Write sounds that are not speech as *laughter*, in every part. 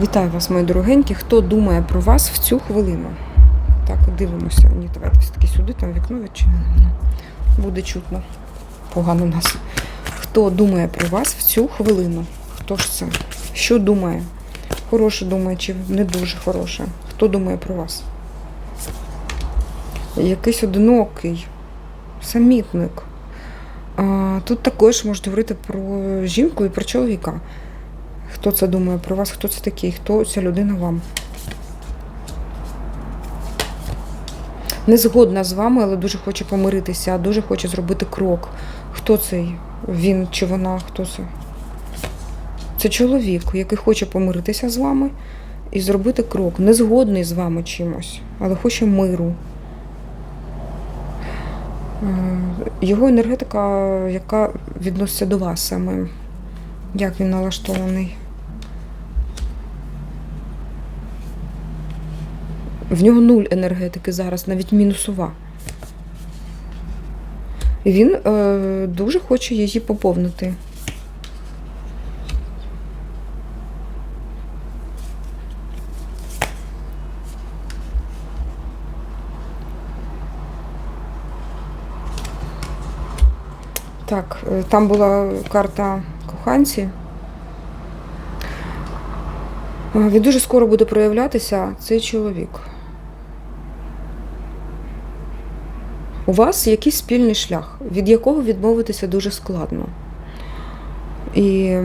Вітаю вас, мої дорогенькі. Хто думає про вас в цю хвилину? Так, дивимося. Ні, давайте все-таки сюди, там вікно відчинено. Буде чутно. Погано нас. Хто думає про вас в цю хвилину? Хто ж це? Що думає? Хороше думає чи не дуже хороше? Хто думає про вас? Якийсь одинокий, самітник. Тут також можете говорити про жінку і про чоловіка. Хто це думає про вас? Хто це такий? Хто ця людина вам? Не згодна з вами, але дуже хоче помиритися, дуже хоче зробити крок. Хто цей? Він чи вона? Хто це? Це чоловік, який хоче помиритися з вами і зробити крок. Не згодний з вами чимось, але хоче миру. Е, Його енергетика, яка відноситься до вас саме. Як він налаштований? В нього нуль енергетики зараз, навіть мінусова. Він е, дуже хоче її поповнити. Так, е, там була карта коханці. Е, Він дуже скоро буде проявлятися цей чоловік. У вас якийсь спільний шлях, від якого відмовитися дуже складно. І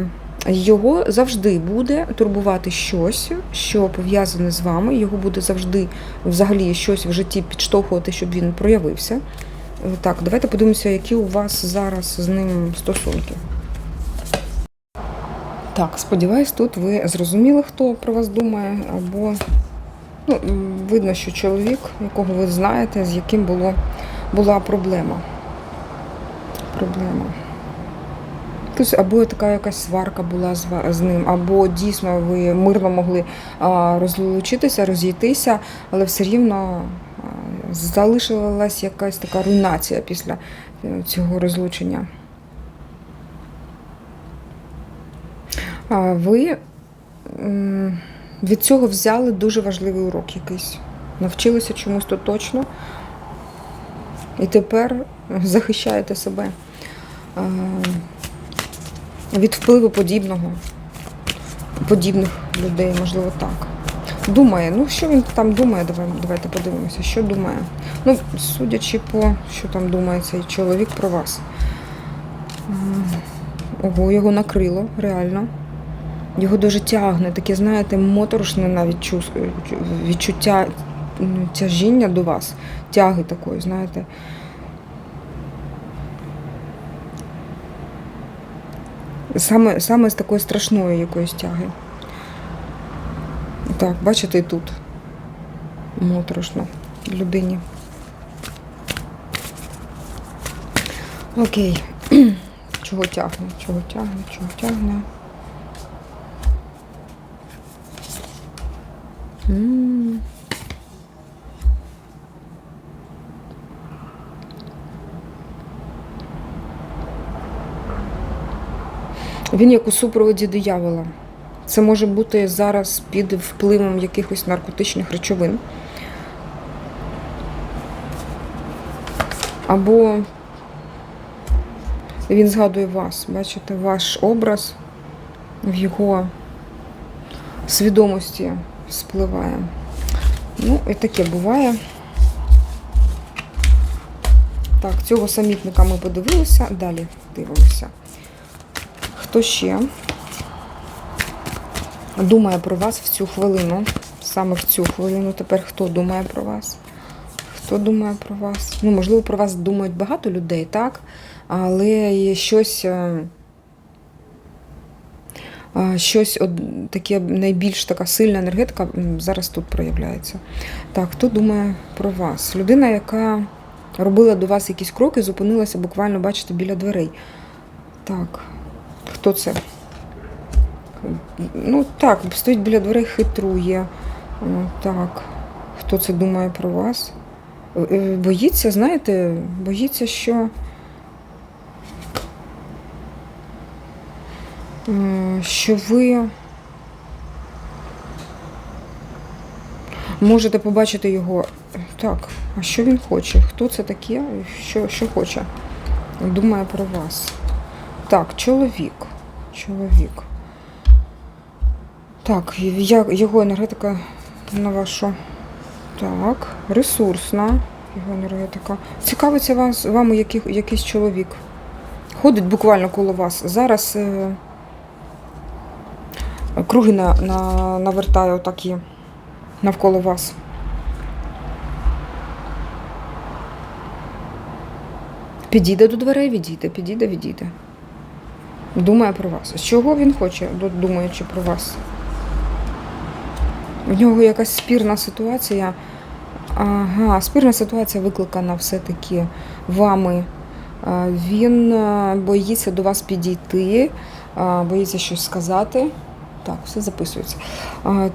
його завжди буде турбувати щось, що пов'язане з вами. Його буде завжди взагалі щось в житті підштовхувати, щоб він проявився. Так, давайте подивимося, які у вас зараз з ним стосунки. Так, сподіваюсь, тут ви зрозуміли, хто про вас думає, або ну, видно, що чоловік, якого ви знаєте, з яким було, була проблема. Проблема. Тобто, або така якась сварка була з, ним, або дійсно ви мирно могли розлучитися, розійтися, але все рівно залишилась якась така руйнація після е, цього розлучення. Ви від цього взяли дуже важливий урок якийсь. Навчилися чомусь то точно. І тепер захищаєте себе е, від впливу подібного, подібних людей, можливо, так. Думає, ну що він там думає, давай, давайте подивимося, що думає. Ну, судячи по, що там думає цей чоловік про вас. Ого, його накрило, реально. Його дуже тягне, таке, знаєте, моторошне навіть відчуття тяжіння до вас, тяги такої, знаєте. Саме, саме з такої страшної якоїсь тяги. Так, бачите, і тут моторошно людині. Окей. *clears throat* Чого тягне? Чого тягне? Чого тягне? М. Він як у супроводі диявола. Це може бути зараз під впливом якихось наркотичних речовин. Або він згадує вас, бачите, ваш образ в його свідомості спливає. Ну, і таке буває. Так, цього самітника ми подивилися. Далі дивимося. Хто ще думає про вас в цю хвилину? Саме в цю хвилину. Тепер хто думає про вас? Хто думає про вас? Ну, можливо, про вас думають багато людей, так? Але є щось. е, Щось од- таке найбільш така сильна енергетика зараз тут проявляється. Так, хто думає про вас? Людина, яка робила до вас якісь кроки, зупинилася буквально, бачите, біля дверей. Так, хто це? Ну так, стоїть біля дверей, хитрує. Так, хто це думає про вас? Е, е, Боїться, знаєте, боїться, що. е, Що ви Можете побачити його. Так, а що він хоче? Хто це таке? Що, що хоче? Думає про вас. Так, чоловік. Чоловік. Так, його енергетика на вашу. Так, ресурсна. Його енергетика. Цікавиться вас, вами який, якийсь чоловік. Ходить буквально коло вас. Зараз е, круги на, на, навертає отакі навколо вас. Підійде до дверей, відійде, підійде, відійде. Думає про вас. З чого він хоче, думаючи про вас? В нього якась спірна ситуація. Ага, спірна ситуація викликана все-таки вами. Він е, боїться до вас підійти, боїться щось сказати. Так, все записується.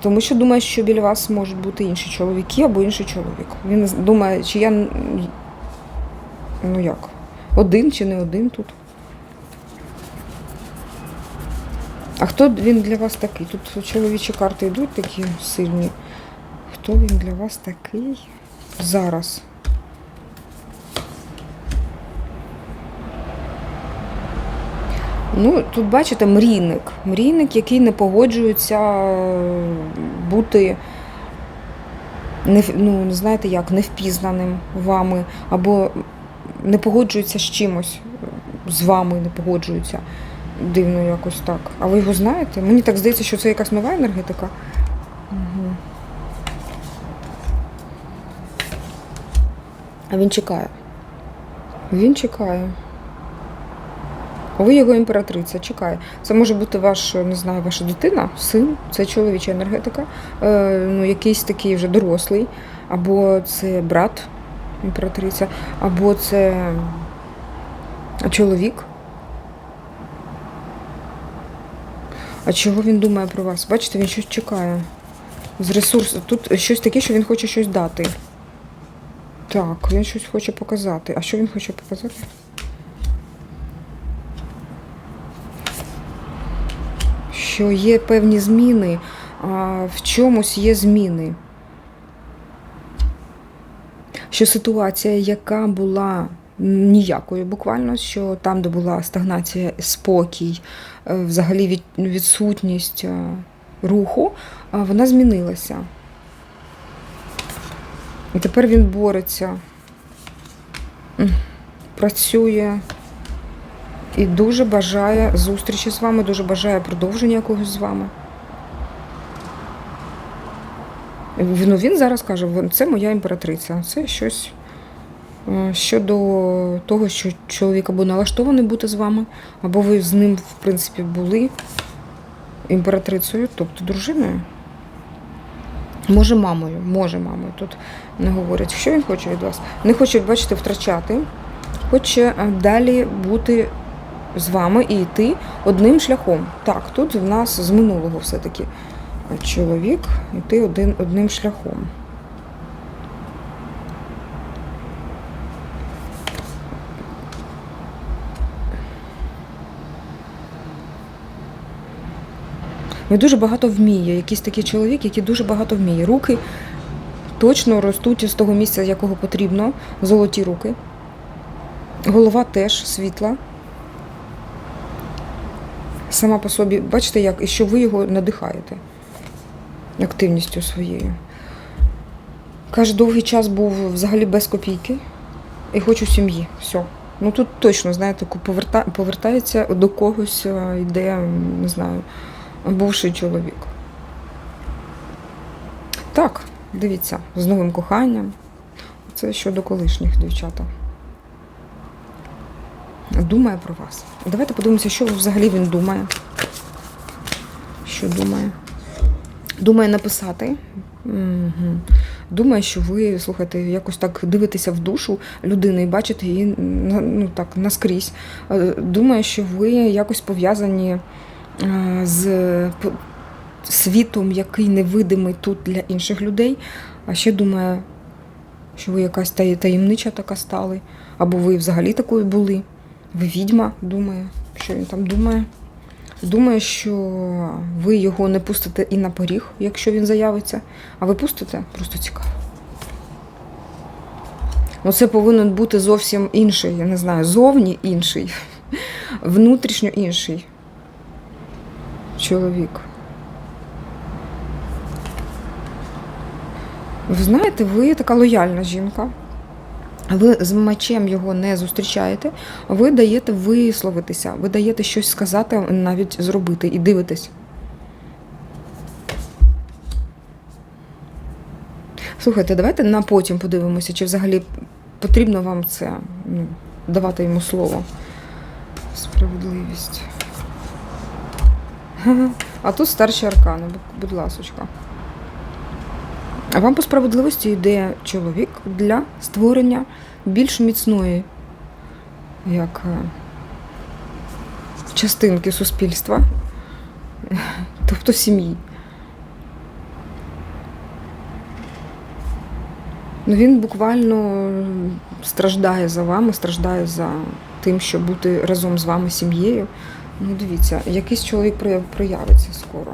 Тому що думає, що біля вас можуть бути інші чоловіки або інший чоловік. Він думає, чи я ну як, один чи не один тут. А хто він для вас такий? Тут чоловічі карти йдуть такі сильні. Хто він для вас такий зараз? Ну, тут бачите, мрійник. Мрійник, який не погоджується е, бути не, ну, не знаєте як, невпізнаним вами, або не погоджується з чимось е, з вами, не погоджується. Дивно якось так. А ви його знаєте? Мені так здається, що це якась нова енергетика. Угу. А він чекає. Він чекає. Ви його імператриця, чекає. Це може бути ваш, не знаю, ваша дитина, син, це чоловіча енергетика, е, ну, якийсь такий вже дорослий, або це брат імператриця, або це чоловік. А чого він думає про вас? Бачите, він щось чекає. З ресурсу. Тут щось таке, що він хоче щось дати. Так, він щось хоче показати. А що він хоче показати? Що є певні зміни, а в чомусь є зміни. Що ситуація, яка була ніякою буквально, що там, де була стагнація, спокій, е, взагалі відсутність е, руху, вона змінилася. І тепер він бореться, працює і дуже бажає зустрічі з вами, дуже бажає продовження якогось з вами. Ну, він зараз каже, це моя імператриця, це щось е, щодо того, що чоловік або налаштований бути з вами, або ви з ним, в принципі, були імператрицею, тобто дружиною. Може, мамою, може мамою. Тут не говорять, що він хоче від вас. Не хоче, бачите, втрачати, хоче е, далі бути з вами і йти одним шляхом. Так, тут в нас з минулого все-таки чоловік йти один, одним шляхом. Він дуже багато вміє. Якийсь такий чоловік, який дуже багато вміє. Руки точно ростуть із того місця, якого потрібно. Золоті руки. Голова теж світла. Сама по собі, бачите, як, і що ви його надихаєте активністю своєю. Каже, довгий час був взагалі без копійки і хочу сім'ї. Все. Ну тут точно, знаєте, поверта... повертається до когось, е, йде, не знаю, бувший чоловік. Так, дивіться, з новим коханням. Це щодо колишніх дівчата. Думає про вас. Давайте подивимося, що взагалі він думає. Що думає? Думає написати. Угу. Думає, що ви, слухайте, якось так дивитеся в душу людини і бачите її ну, так, наскрізь. Е, Думає, що ви якось пов'язані з світом, який невидимий тут для інших людей. А ще думає, що ви якась таємнича така стали, або ви взагалі такою були. Ви відьма, думає, що він там думає. Думає, що ви його не пустите і на поріг, якщо він заявиться. А ви пустите? Просто цікаво. Ну, це повинен бути зовсім інший, я не знаю, зовні інший, внутрішньо інший чоловік. Ви знаєте, ви така лояльна жінка. Ви з мечем його не зустрічаєте, ви даєте висловитися, ви даєте щось сказати, навіть зробити, і дивитесь. Слухайте, давайте на потім подивимося, чи взагалі потрібно вам це ну, давати йому слово. Справедливість. *laughs* А тут старші аркани, будь- ласочка. Вам по справедливості йде чоловік для створення більш міцної як е, частинки суспільства, *laughs* тобто сім'ї. Ну, він буквально страждає за вами, страждає за тим, щоб бути разом з вами сім'єю. Ну, дивіться, якийсь чоловік проявиться скоро.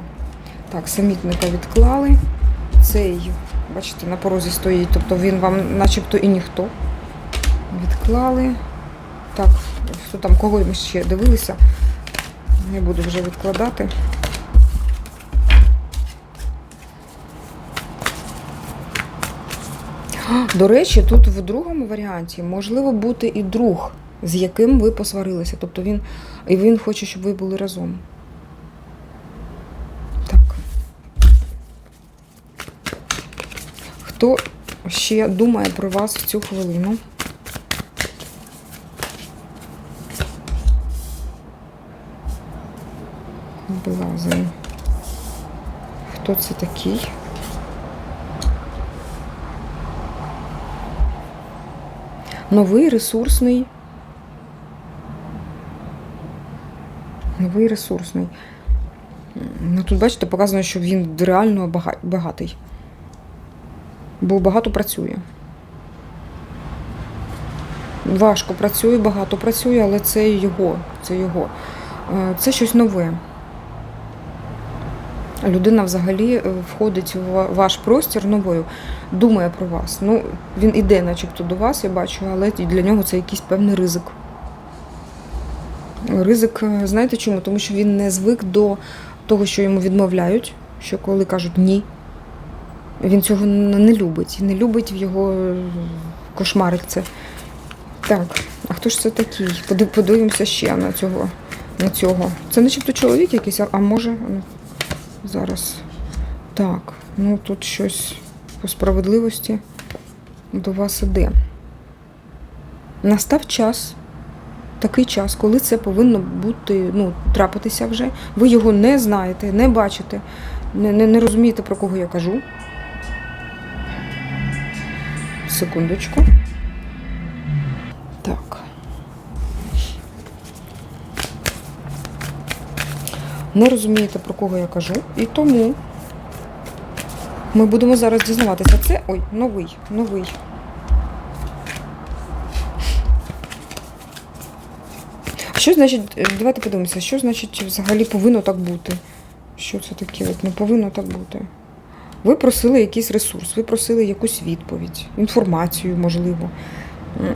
Так, самітника відклали. Цей, бачите, на порозі стоїть, тобто він вам начебто і ніхто. Відклали. Так, що там, кого ми ще дивилися? Не буду вже відкладати. До речі, тут в другому варіанті можливо бути і друг, з яким ви посварилися. Тобто він і він хоче, щоб ви були разом. Так. Хто ще думає про вас в цю хвилину? Блазень. Хто це такий? Новий ресурсний. Новий ресурсний. Ну, тут, бачите, показано, що він реально багатий. Бо багато працює. Важко працює, багато працює, але це його. Це його. Е, Це щось нове. Людина взагалі е, входить в ваш простір новою, думає про вас. Ну, він іде, начебто, до вас, я бачу, але для нього це якийсь певний ризик. Ризик, е, знаєте чому? Тому що він не звик до того, що йому відмовляють, що коли кажуть ні, він цього не любить. Не любить в його е, кошмарить це. Так, а хто ж це такий? Подивимося ще на цього. На цього. Це начебто чоловік якийсь, а- може. Зараз. Так, ну тут щось по справедливості до вас іде. Настав час, такий час, коли це повинно бути, ну, трапитися вже. Ви його не знаєте, не бачите, не, не, не розумієте, про кого я кажу. Секундочку. Так. Не розумієте, про кого я кажу, і тому ми будемо зараз дізнаватися. Це ой, новий, новий. Що значить, е, давайте подивимося, що значить взагалі повинно так бути? Що це таке? От не повинно так бути. Ви просили якийсь ресурс, ви просили якусь відповідь, інформацію, можливо.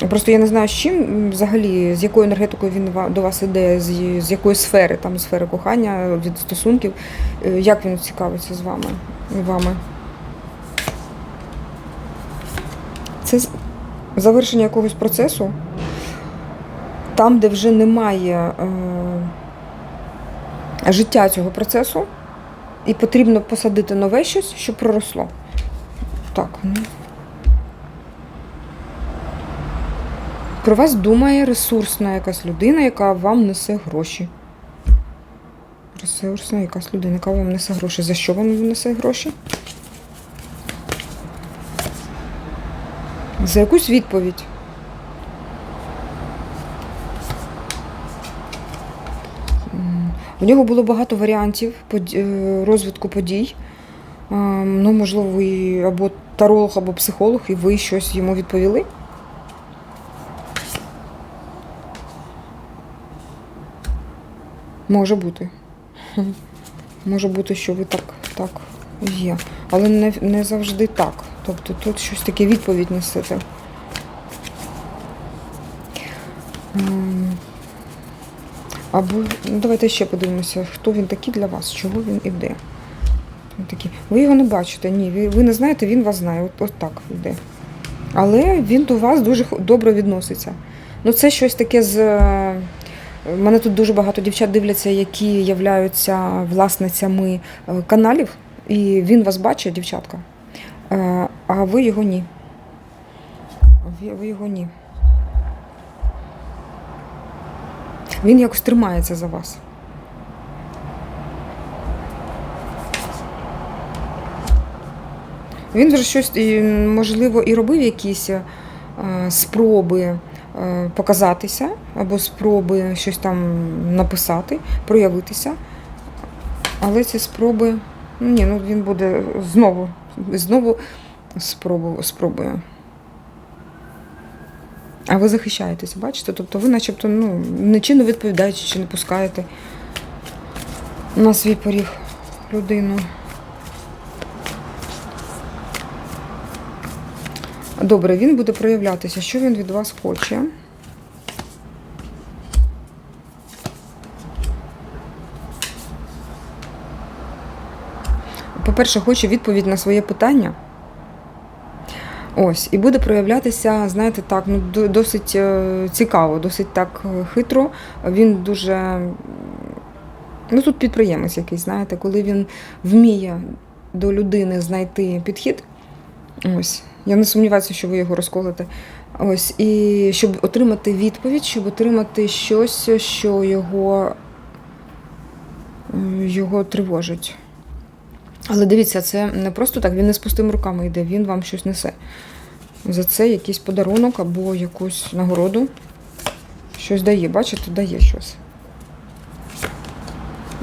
Просто я не знаю, з чим взагалі, з якою енергетикою він до вас іде, з, з якої сфери, там сфери кохання, від стосунків, е, як він цікавиться з вами, вами. Це завершення якогось процесу, там, де вже немає е, життя цього процесу, і потрібно посадити нове щось, щоб проросло. Так, ну. Про вас думає ресурсна якась людина, яка вам несе гроші. Ресурсна якась людина, яка вам несе гроші. За що вам несе гроші? За якусь відповідь. У нього було багато варіантів е, розвитку подій. Ну, можливо, або таролог, або психолог, і ви щось йому відповіли. Може бути. *laughs* Може бути, що ви так, так є. Але не, не завжди так. Тобто тут щось таке відповідь несете. Або ну, давайте ще подивимося, хто він такий для вас, чого він іде. Він такий. Ви його не бачите, ні, ви, ви не знаєте, він вас знає. От, от так йде. Але він до вас дуже добре відноситься. Ну, це щось таке з. е, мене тут дуже багато дівчат дивляться, які являються власницями е, каналів, і він вас бачить, дівчатка, Е, а ви його ні. Ви його ні. Він якось тримається за вас. Він вже щось, можливо, і робив якісь е, спроби е, показатися, або спроби щось там написати, проявитися. Але ці спроби. Ну ні, ну він буде знову, знову спробу, спробує. А ви захищаєтеся, бачите? Тобто ви начебто ну, нічим відповідаєте чи не пускаєте на свій поріг людину. Добре, він буде проявлятися. Що він від вас хоче? По-перше, хоче відповідь на своє питання. Ось, і буде проявлятися, знаєте, так, ну досить е, цікаво, досить так е, хитро. Він дуже. Ну, тут підприємець якийсь, знаєте, коли він вміє до людини знайти підхід. Ось. Я не сумніваюся, що ви його розколите. Ось. І щоб отримати відповідь, щоб отримати щось, що його, його тривожить. Але дивіться, це не просто так, він не з пустими руками йде, він вам щось несе. За це якийсь подарунок або якусь нагороду. Щось дає, бачите, дає щось.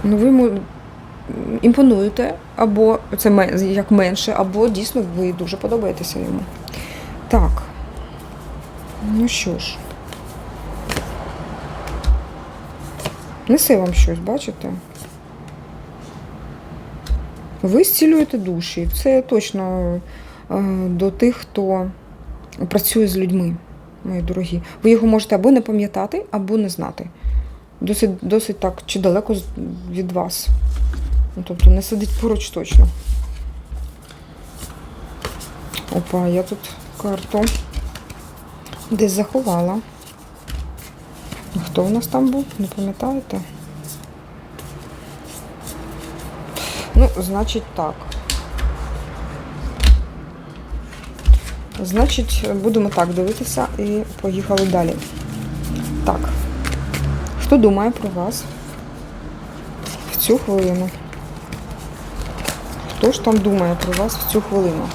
Ну, ви йому імпонуєте, або це як менше, або дійсно ви дуже подобаєтеся йому. Так. Ну що ж. Несе вам щось, бачите? Ви зцілюєте душі. Це точно е, до тих, хто працює з людьми, мої дорогі. Ви його можете або не пам'ятати, або не знати. Досить, досить так, чи далеко від вас. Ну, тобто не сидить поруч точно. Опа, я тут карту десь заховала. Хто у нас там був? Не пам'ятаєте? Ну, значить так. Значить, будемо так дивитися і поїхали далі. Так. Хто думає про вас в цю хвилину? Хто ж там думає про вас в цю хвилину?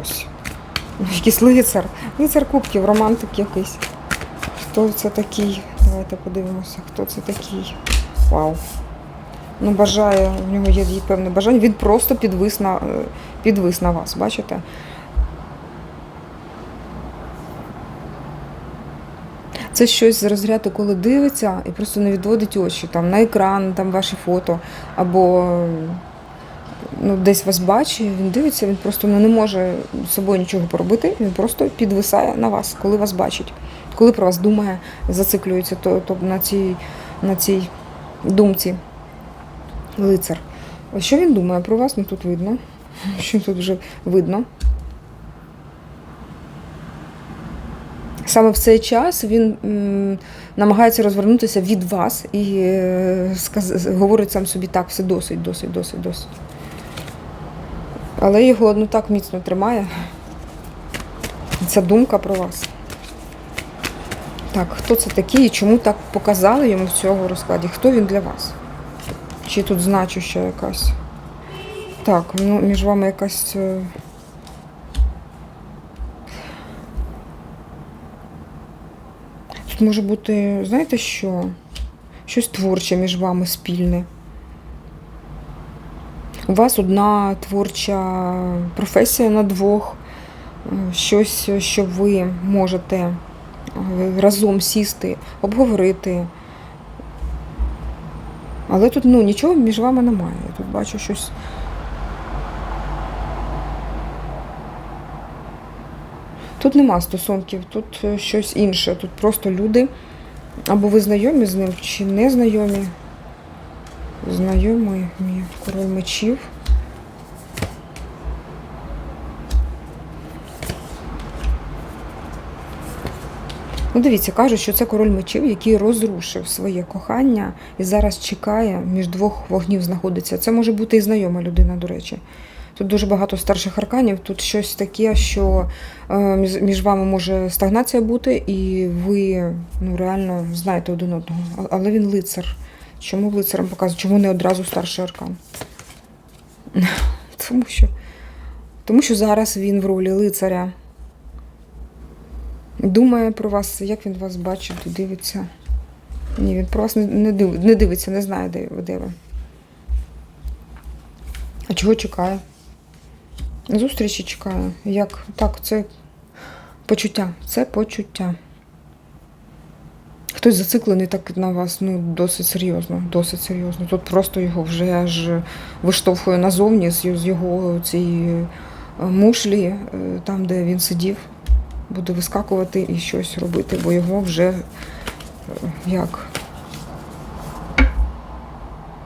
Ось. Якийсь лицар. Лицар кубків, романтик якийсь. Хто це такий? Давайте подивимося, хто це такий. Вау. Ну, бажає, в нього є певне бажання. Він просто підвис на, е, підвис на вас, бачите? Це щось з розряду, коли дивиться і просто не відводить очі там, на екран, там ваші фото, або ну, десь вас бачить, він дивиться, він просто ну, не може з собою нічого поробити, він просто підвисає на вас, коли вас бачить. Коли про вас думає, зациклюється то, то на, цій, на цій думці лицар. Що він думає про вас? Ну тут видно. *laughs* Що тут вже видно. Саме в цей час він м, намагається розвернутися від вас і е, сказ... говорить сам собі так, все досить, досить, досить, досить. Але його ну так міцно тримає. Ця думка про вас. Так, хто це такий і чому так показали йому в цьому розкладі? Хто він для вас? Чи тут значуща якась? Так, ну між вами якась. е, Тут може бути, знаєте що? Щось творче між вами спільне. У вас одна творча професія на двох, е, щось, що ви можете е, разом сісти, обговорити. Але тут ну, нічого між вами немає. Я тут бачу щось. Тут нема стосунків, тут е, щось інше. Тут просто люди. Або ви знайомі з ним, чи не знайомі. Знайомий мій король мечів. Ну, дивіться, кажуть, що це король мечів, який розрушив своє кохання і зараз чекає, між двох вогнів знаходиться. Це може бути і знайома людина, до речі. Тут дуже багато старших арканів, тут щось таке, що е, між- вами може стагнація бути, і ви ну, реально знаєте один одного. Але він лицар. Чому лицарем показує? Чому не одразу старший аркан? *laughs* Тому що, тому що зараз він в ролі лицаря. Думає про вас, як він вас бачить дивиться. Ні, він про вас не, не, див, не дивиться, не знає, де, де ви. А чого чекає? Зустрічі чекає. Як? Так, це почуття. Це почуття. Хтось зациклений так на вас, ну, досить серйозно, досить серйозно. Тут просто його вже аж виштовхує назовні з його цієї е, мушлі, е, там, де він сидів, буде вискакувати і щось робити, бо його вже е, як.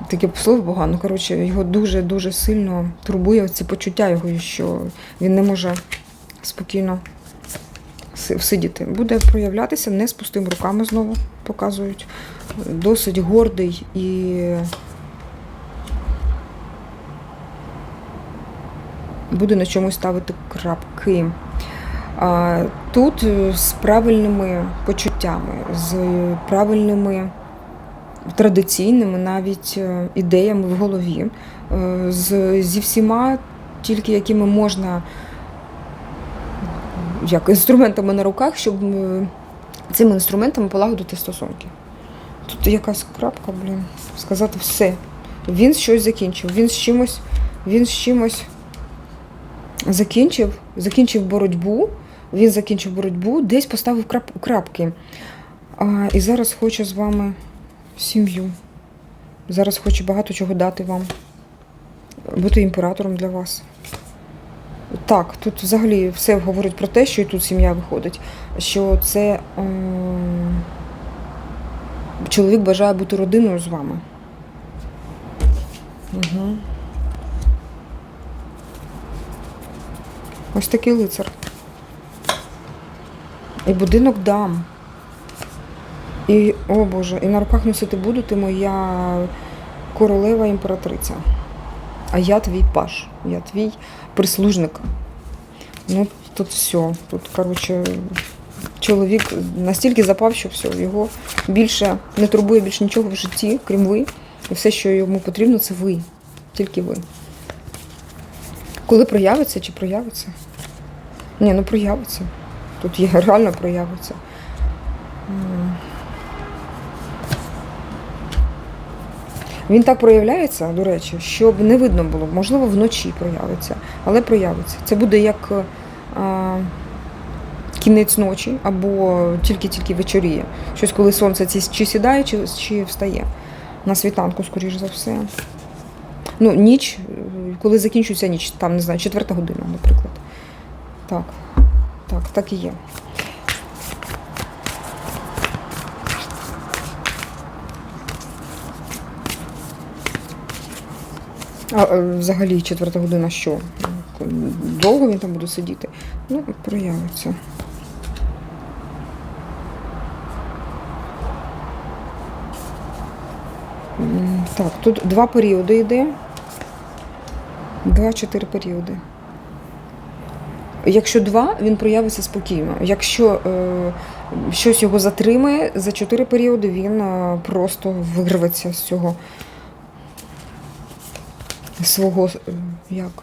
Таке слово погано. Коротше, його дуже-дуже сильно турбує це почуття його, що він не може спокійно си- всидіти. Буде проявлятися не з пустими руками знову показують. Досить гордий і буде на чомусь ставити крапки. Тут е, з правильними почуттями, з правильними традиційними навіть е, ідеями в голові, е, з, зі всіма, тільки якими можна як інструментами на руках, щоб цими інструментами полагодити стосунки. Тут якась крапка, блін, сказати все. Він щось закінчив, він з чимось, він з чимось закінчив, закінчив боротьбу, він закінчив боротьбу, десь поставив крап, крапки. А, і зараз хоче з вами сім'ю. Зараз хоче багато чого дати вам. Бути імператором для вас. Так, тут взагалі все говорить про те, що і тут сім'я виходить. Що це ем, чоловік бажає бути родиною з вами. Угу. Ось такий лицар. І будинок дам. І, о Боже, і на руках носити буду ти моя королева імператриця. А я твій паш, я твій прислужник. Ну, тут все. Тут, коротше, чоловік настільки запав, що все, його більше не турбує більше нічого в житті, крім ви. І все, що йому потрібно, це ви. Тільки ви. Коли проявиться чи проявиться? Ні, ну проявиться. Тут є реально проявиться. Він так проявляється, до речі, щоб не видно було. Можливо, вночі проявиться, але проявиться. Це буде як а, кінець ночі або тільки-тільки вечоріє. Щось, коли сонце чи сідає, чи, чи встає. На світанку, скоріш за все. Ну, ніч, е, коли закінчується ніч, там, не знаю, четверта година, наприклад. Так, так, так і є. А е, взагалі четверта година що? Довго він там буде сидіти? Ну, проявиться. Так, тут два періоди йде. Два-чотири періоди. Якщо два, він проявиться спокійно. Якщо е, щось його затримає, за чотири періоди він е, просто вирветься з цього свого е, як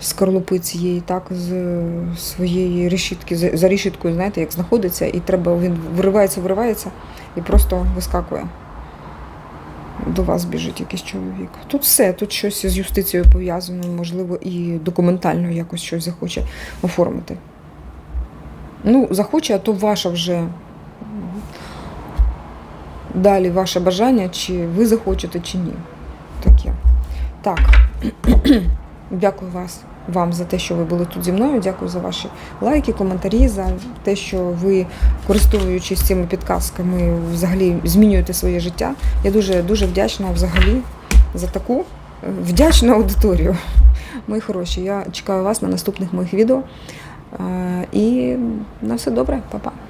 скорлупи цієї, так, з своєї решітки, за решіткою, знаєте, як знаходиться, і треба, він виривається, виривається і просто вискакує. До вас біжить якийсь чоловік. Тут все, тут щось з юстицією пов'язано, можливо, і документально якось щось захоче оформити. Ну, захоче, а то ваша вже далі ваше бажання, чи ви захочете, чи ні. Таке. Так. *clears throat* Дякую вас, вам за те, що ви були тут зі мною. Дякую за ваші лайки, коментарі, за те, що ви, користуючись цими підказками, взагалі змінюєте своє життя. Я дуже дуже вдячна взагалі за таку е, вдячну аудиторію. Мої хороші. Я чекаю вас на наступних моїх відео. Е, І на все добре, Па-па.